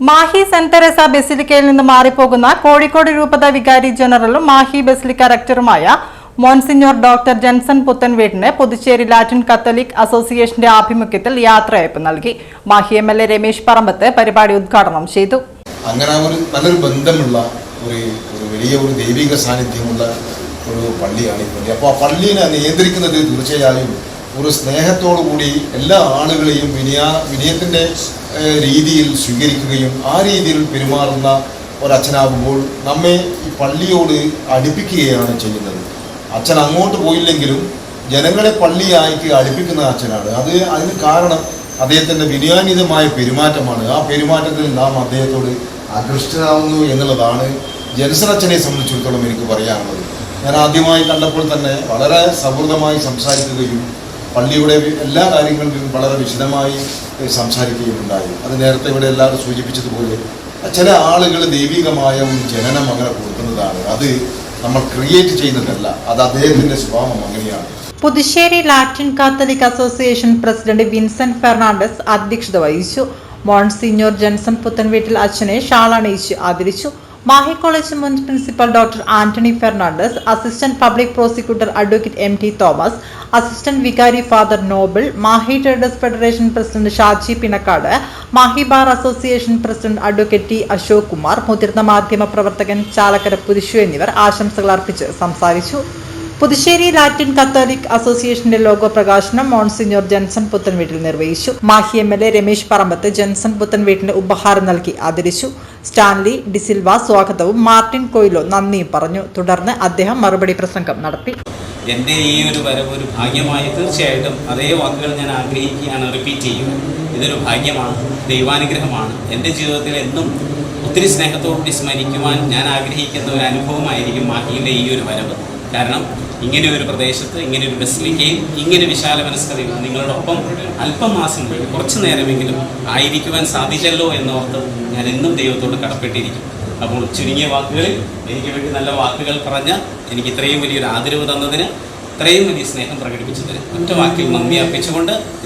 Mahe saint Teresa ബെസിലിക്കയിൽ നിന്ന് മാറിപ്പോകുന്ന കോഴിക്കോട് രൂപത വികാരി ജനറലും മാഹി ബെസിലിക്ക റക്ടറുമായ മോൻസിഞ്ഞോർ ഡോക്ടർ ജൻസൺ പുത്തൻവീടിന് പുതുച്ചേരി ലാറ്റിൻ കത്തോലിക് അസോസിയേഷന്റെ ആഭിമുഖ്യത്തിൽ യാത്രയയപ്പ് നൽകി. Mahe M L A Ramesh Parambath പരിപാടി ഉദ്ഘാടനം ചെയ്തു. അങ്ങനെ ഒരു നല്ലൊരു ബന്ധമുള്ള ഒരു ഒരു വലിയ ഒരു ദൈവിക സാന്നിധ്യമുള്ള ഒരു പള്ളിയാണ് ഈ പള്ളി. അപ്പോൾ ആ പള്ളിയെ നിയന്ത്രിക്കുന്നത് തീർച്ചയായും ഒരു സ്നേഹത്തോടു കൂടി എല്ലാ ആളുകളെയും വിനയ വിനയത്തിന്റെ രീതിയിൽ സ്വീകരിക്കുകയും ആ രീതിയിൽ പെരുമാറുന്ന ഒരച്ഛനാകുമ്പോൾ നമ്മെ ഈ പള്ളിയോട് അടുപ്പിക്കുകയാണ് ചെയ്യുന്നത്. അച്ഛൻ അങ്ങോട്ട് പോയില്ലെങ്കിലും ജനങ്ങളെ പള്ളിയായി അടുപ്പിക്കുന്ന അച്ഛനാണ്. അത് അതിന് കാരണം അദ്ദേഹത്തിന്റെ വിനയാനിതമായ പെരുമാറ്റമാണ്. ആ പെരുമാറ്റത്തിൽ നാം അദ്ദേഹത്തോട് ആകൃഷ്ടനാവുന്നു എന്നുള്ളതാണ് ജനസൻ അച്ഛനെ സംബന്ധിച്ചിടത്തോളം എനിക്ക് പറയാനുള്ളത്. ഞാൻ ആദ്യമായി കണ്ടപ്പോൾ തന്നെ വളരെ സൗഹൃദമായി സംസാരിക്കുകയും പള്ളിയുടെ എല്ലാ കാര്യങ്ങളിലും വളരെ വിശദമായി സംസാരിക്കുകയുണ്ടായി. അത് നേരത്തെ ഇവിടെ എല്ലാവരും സൂചിപ്പിച്ചതുപോലെ ചില ആളുകൾ ദൈവികമായ ഒരു ജനനം അങ്ങനെ കൊടുക്കുന്നതാണ്. അത് നമ്മൾ ക്രിയേറ്റ് ചെയ്യുന്നതല്ല. അത് അദ്ദേഹത്തിന്റെ സ്വഭാവം അങ്ങനെയാണ്. Puthussery Latin Catholic association president Vincent Fernandez അധ്യക്ഷത വഹിച്ചു. മോൺസിഞ്ഞോർ ജൻസൺ പുത്തൻവീട്ടിൽ അച്ഛനെ ഷാൾ ആദരിച്ചു. മാഹി കോളേജ് മുൻ principal doctor Antony Fernandez assistant public prosecutor advocate M T Thomas assistant vicar father Noble Mahe traders federation president Shaji Pinakkad Mahe bar association president advocate T Ashok Kumar മുതിർന്ന മാധ്യമ പ്രവർത്തകൻ ചാലക്കര പുരുഷു എന്നിവർ ആശംസകൾ അർപ്പിച്ച് സംസാരിച്ചു. Puthussery Latin Catholic അസോസിയേഷന്റെ logo പ്രകാശനം Monsignor Jenson പുത്തൻവീട്ടിൽ നിർവഹിച്ചു. Mahe M L A Ramesh Parambath Jenson പുത്തൻവീട്ടിന് ഉപഹാരം നൽകി ആദരിച്ചു. സ്റ്റാൻലി ഡിസിൽവ സ്വാഗതവും മാർട്ടിൻ കൊയിലോ നന്ദിയും പറഞ്ഞു. തുടർന്ന് അദ്ദേഹം മറുപടി പ്രസംഗം നടത്തി. എന്റെ ഈ ഒരു വരവ് ഒരു ഭാഗ്യമായി തീർച്ചയായിട്ടും അതേ വാക്കുകൾ ഞാൻ ആഗ്രഹിക്കുകയാണ് റിപ്പീറ്റ് ചെയ്യും. ഇതൊരു ഭാഗ്യമാണ് ദൈവാനുഗ്രഹമാണ്. എന്റെ ജീവിതത്തിൽ എന്നും ഒത്തിരി സ്നേഹത്തോടുകൂടി സ്മരിക്കുവാൻ ഞാൻ ആഗ്രഹിക്കുന്ന ഒരു അനുഭവമായിരിക്കും മാഹിയുടെ ഈ ഒരു വരവ്. കാരണം ഇങ്ങനെ ഒരു പ്രദേശത്ത് ഇങ്ങനെ ഒരു ബസിലിക്കയിൽ ഇങ്ങനെ വിശാല മനസ്കതയും നിങ്ങളുടെ ഒപ്പം അല്പം മാസം കുറച്ചു നേരമെങ്കിലും ആയിരിക്കുവാൻ സാധിച്ചല്ലോ എന്നോർത്ത് ഞാൻ എന്നും ദൈവത്തോട് കടപ്പെട്ടിരിക്കും. അപ്പോൾ ചുരുങ്ങിയ വാക്കുകളിൽ എനിക്ക് വേണ്ടി നല്ല വാക്കുകൾ പറഞ്ഞ് എനിക്ക് ഇത്രയും വലിയൊരു ആദരവ് തന്നതിന് ഇത്രയും വലിയ സ്നേഹം പ്രകടിപ്പിച്ചതിന് ഒറ്റ വാക്കിൽ നന്ദി അർപ്പിച്ചുകൊണ്ട്